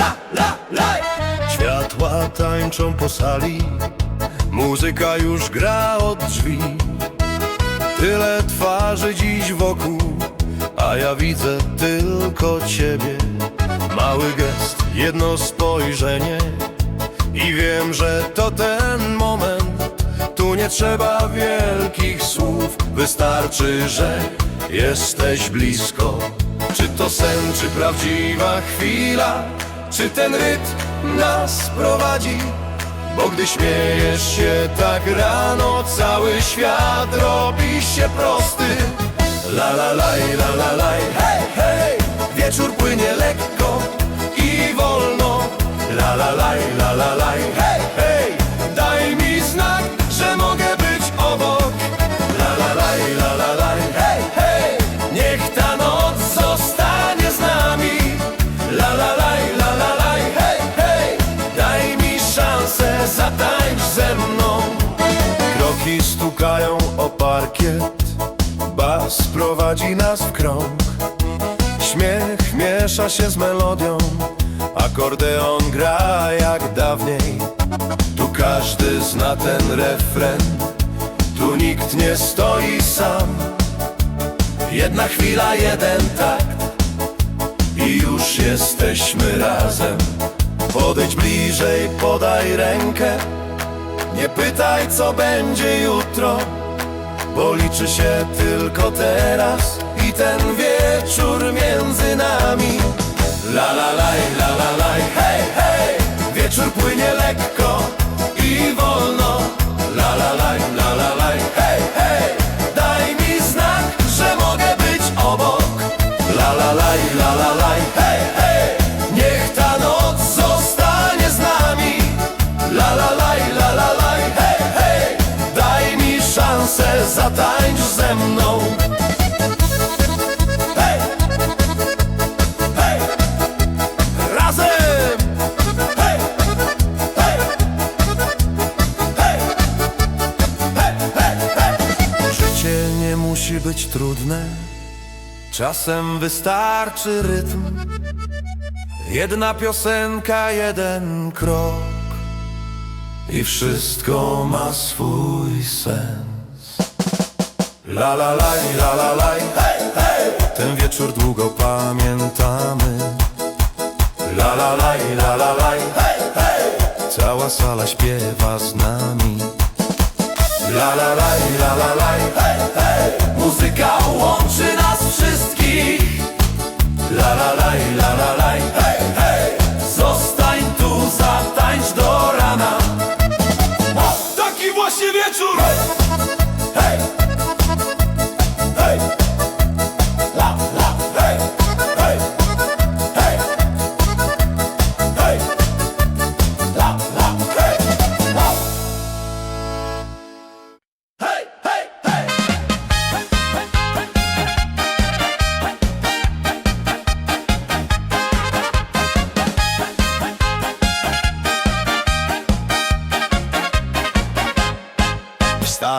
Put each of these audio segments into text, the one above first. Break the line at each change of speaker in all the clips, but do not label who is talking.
la, la,
Światła tańczą po sali Muzyka już gra od drzwi. Tyle twarzy dziś wokół A ja widzę tylko ciebie. Mały gest, jedno spojrzenie I wiem, że to ten moment. Tu nie trzeba wielkich słów Wystarczy, że jesteś blisko. Czy to sen, czy prawdziwa chwila Czy ten rytm nas prowadzi? Bo gdy śmiejesz się tak rano Cały świat robi się prosty. La la laj, la la laj, hej, hej Wieczór płynie lekko i wolno. La la laj, la la laj, hej, hej miesza się z melodią. Akordeon gra jak dawniej. Tu każdy zna ten refren. Tu nikt nie stoi sam. Jedna chwila, jeden takt. I już jesteśmy razem. Podejdź bliżej, podaj rękę. Nie pytaj co będzie jutro bo liczy się tylko teraz i ten wieczór między nami. Wieczór płynie lekko Czasem wystarczy rytm Jedna piosenka, jeden krok i wszystko ma swój sens. La la laj, la la laj, hej, hej, ten wieczór długo pamiętamy. La la laj, la la laj, hej, hej, cała sala śpiewa z nami. La la laj, la la laj, hej, hej, muzyka łączy nas wszystkich. La la laj, la la laj, hej, hej Zostań tu, zatańcz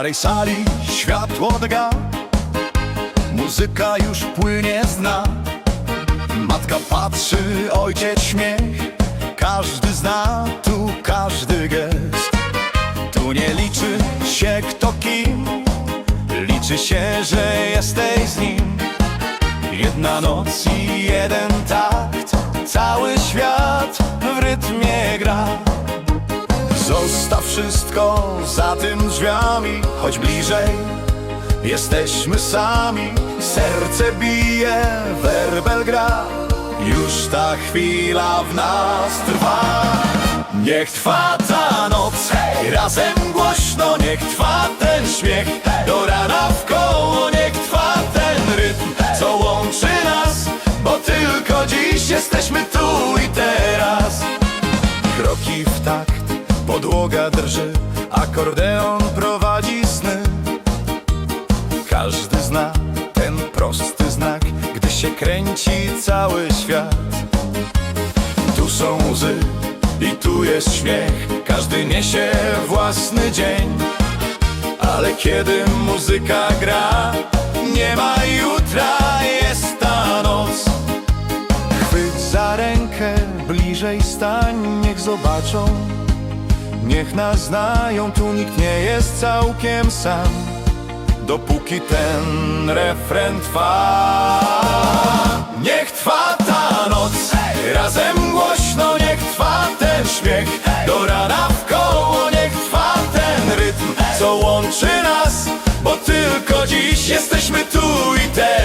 starej sali światło dga. Muzyka już płynie zna. Matka patrzy, ojciec śmiech. Każdy zna tu każdy gest. Tu nie liczy się kto kim. Liczy się, że jesteś z nim. Jedna noc i jeden wszystko za tym drzwiami, choć bliżej jesteśmy sami. Serce bije, werbel gra, już ta chwila w nas trwa. Niech trwa ta noc, razem głośno, niech trwa ten śmiech, do rana w koło, niech trwa ten rytm, co łączy nas, bo tylko drży, akordeon prowadzi sny. Każdy zna ten prosty znak, gdy się kręci cały świat. Tu są łzy i tu jest śmiech, każdy niesie własny dzień. Ale kiedy muzyka gra, nie ma jutra, jest ta noc. Chwyć za rękę bliżej
zobaczą Niech nas znają, tu nikt nie jest całkiem sam. Dopóki ten refren trwa Niech trwa ta noc. Razem głośno niech trwa ten śmiech. Do rana w koło niech trwa ten rytm Co łączy nas Bo tylko dziś jesteśmy tu i teraz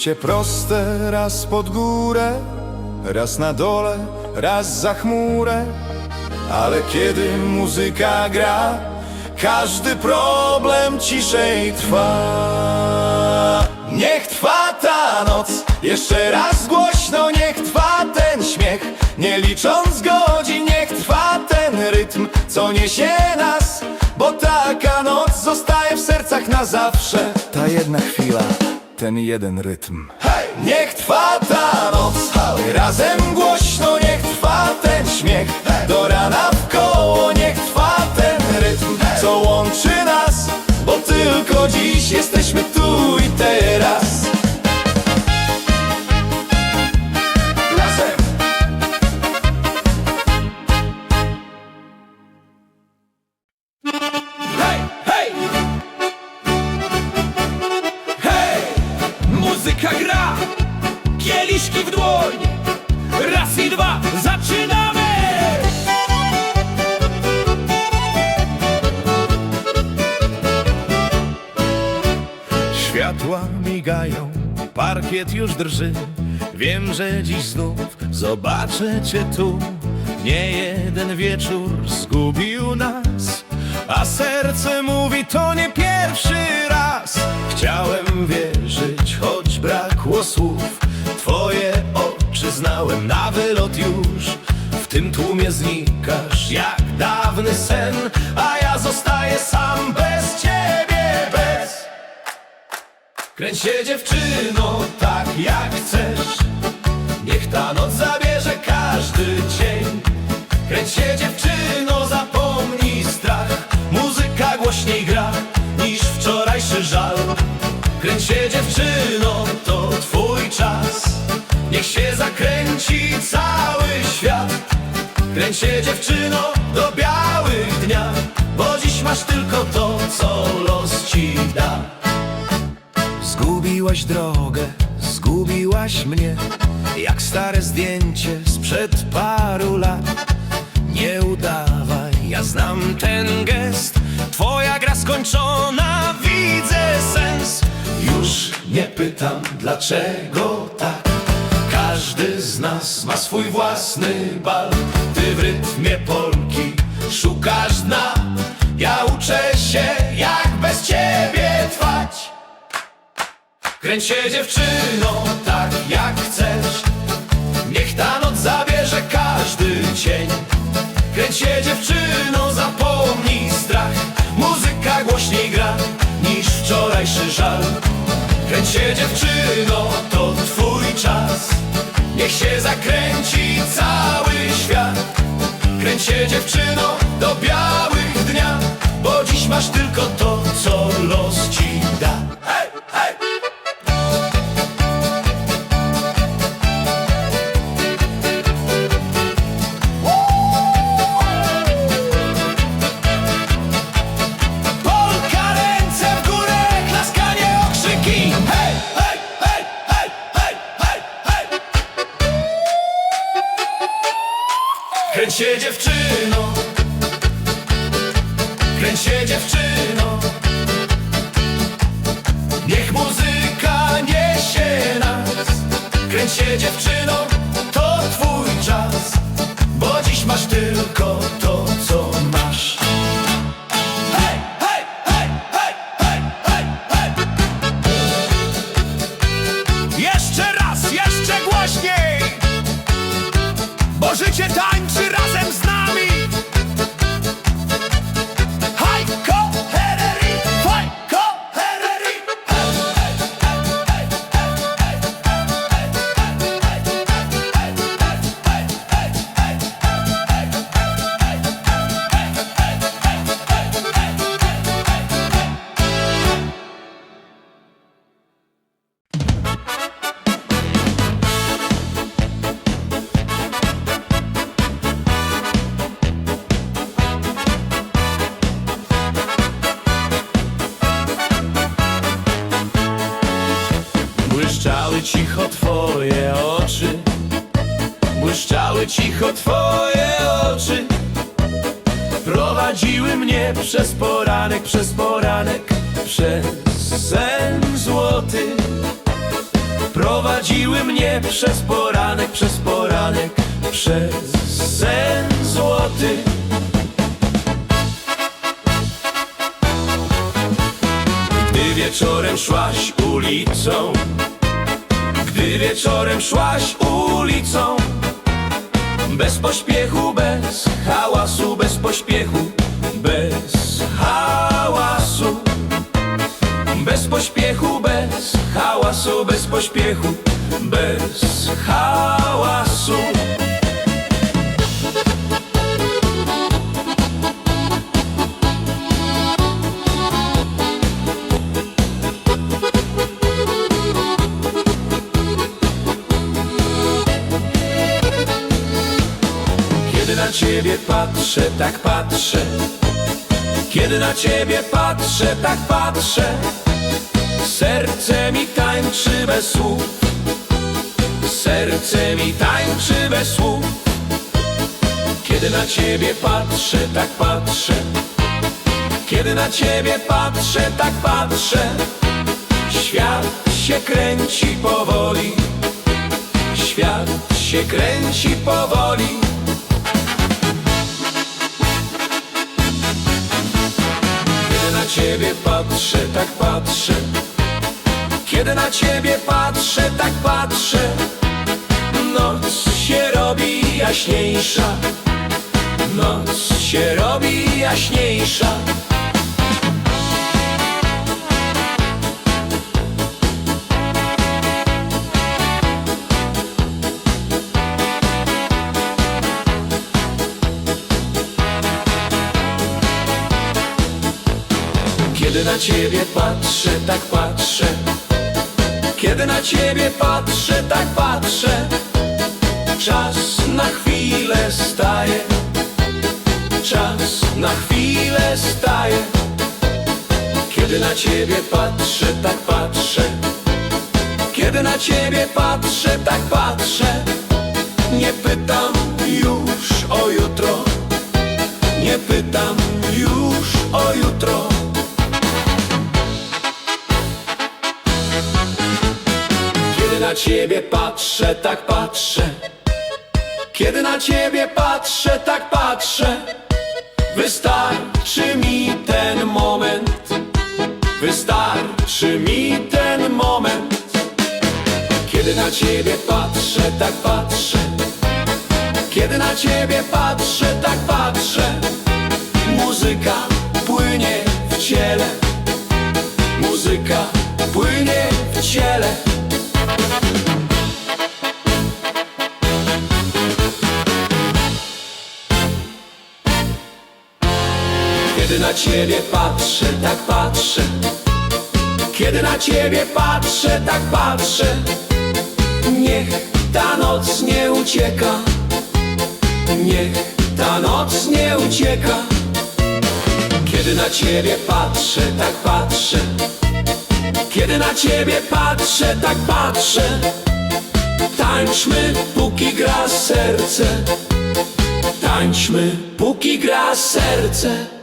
Życie proste, raz pod górę, raz na dole, raz za chmurę. Ale kiedy muzyka gra, każdy problem ciszej trwa. Niech trwa ta noc, jeszcze raz głośno, niech trwa ten śmiech. Nie licząc godzin, niech trwa ten rytm, co niesie nas, bo taka noc zostaje w sercach na zawsze. Ta jedna chwila, ten jeden rytm. Hej! Niech trwa ta noc, razem głośno, niech trwa ten śmiech.
Parkiet już drży. Wiem, że dziś znów zobaczę cię tu. Nie jeden wieczór zgubił nas A serce mówi to nie pierwszy raz. Chciałem wierzyć, choć brakło słów. Twoje oczy znałem na wylot już. W tym tłumie znikasz jak Kręć się dziewczyno tak jak chcesz. Niech ta noc zabierze każdy cień Kręć się dziewczyno, zapomnij strach. Muzyka głośniej gra niż wczorajszy żal. Kręć się dziewczyno, to twój czas. Niech się zakręci cały świat. Kręć się dziewczyno do białych dnia Bo dziś masz tylko to, co los ci da Zgubiłaś drogę, zgubiłaś mnie Jak stare zdjęcie sprzed paru lat. Nie udawaj, ja znam ten gest. Twoja gra skończona, widzę sens. Już nie pytam dlaczego tak. Każdy z nas ma swój własny bal. Ty w rytmie polki szukasz dna. Ja uczę się jak bez ciebie Kręć się dziewczyno tak jak chcesz. Niech ta noc zabierze każdy cień. Kręć się dziewczyno, zapomnij strach. Muzyka głośniej gra niż wczorajszy żal. Kręć się dziewczyno, to twój czas. Niech się zakręci cały świat. Kręć się dziewczyno do białych dnia Bo dziś masz tylko Niech muzyka niesie nas. Kręć się dziewczyno, to twój czas. Bo dziś masz tylko to,
cicho twoje oczy. Błyszczały cicho twoje oczy. Prowadziły mnie przez poranek, przez poranek Przez sen złoty. Prowadziły mnie przez poranek, przez poranek Przez sen złoty. Gdy wieczorem szłaś ulicą Gdy wieczorem szłaś ulicą Bez pośpiechu, bez hałasu, bez pośpiechu Bez hałasu Bez pośpiechu, bez hałasu, bez pośpiechu Bez hałasu na ciebie patrzę, tak patrzę. Kiedy na ciebie patrzę, tak patrzę. Serce mi tańczy bez słów. Serce mi tańczy bez słów. Kiedy na ciebie patrzę, tak patrzę. Kiedy na ciebie patrzę, tak patrzę. Świat się kręci powoli. Świat się kręci powoli ciebie patrzę, tak patrzę. Kiedy na ciebie patrzę, tak patrzę. Noc się robi jaśniejsza. Noc się robi jaśniejsza Kiedy na ciebie patrzę, tak patrzę. Kiedy na ciebie patrzę, tak patrzę. Czas na chwilę staje. Czas na chwilę staje. Kiedy na ciebie patrzę, tak patrzę. Kiedy na ciebie patrzę, tak patrzę. Nie pytam już o jutro. Nie pytam już o jutro na ciebie patrzę, tak patrzę. Kiedy na ciebie patrzę, tak patrzę. Wystarczy mi ten moment. Wystarczy mi ten moment. Kiedy na ciebie patrzę, tak patrzę. Kiedy na ciebie patrzę, tak patrzę. Muzyka płynie w ciele. Muzyka płynie w ciele Kiedy na ciebie patrzę, tak patrzę. Kiedy na ciebie patrzę, tak patrzę. Niech ta noc nie ucieka. Niech ta noc nie ucieka. Kiedy na ciebie patrzę, tak patrzę Kiedy na ciebie patrzę, tak patrzę. Tańczmy, póki gra serce. Tańczmy, póki gra serce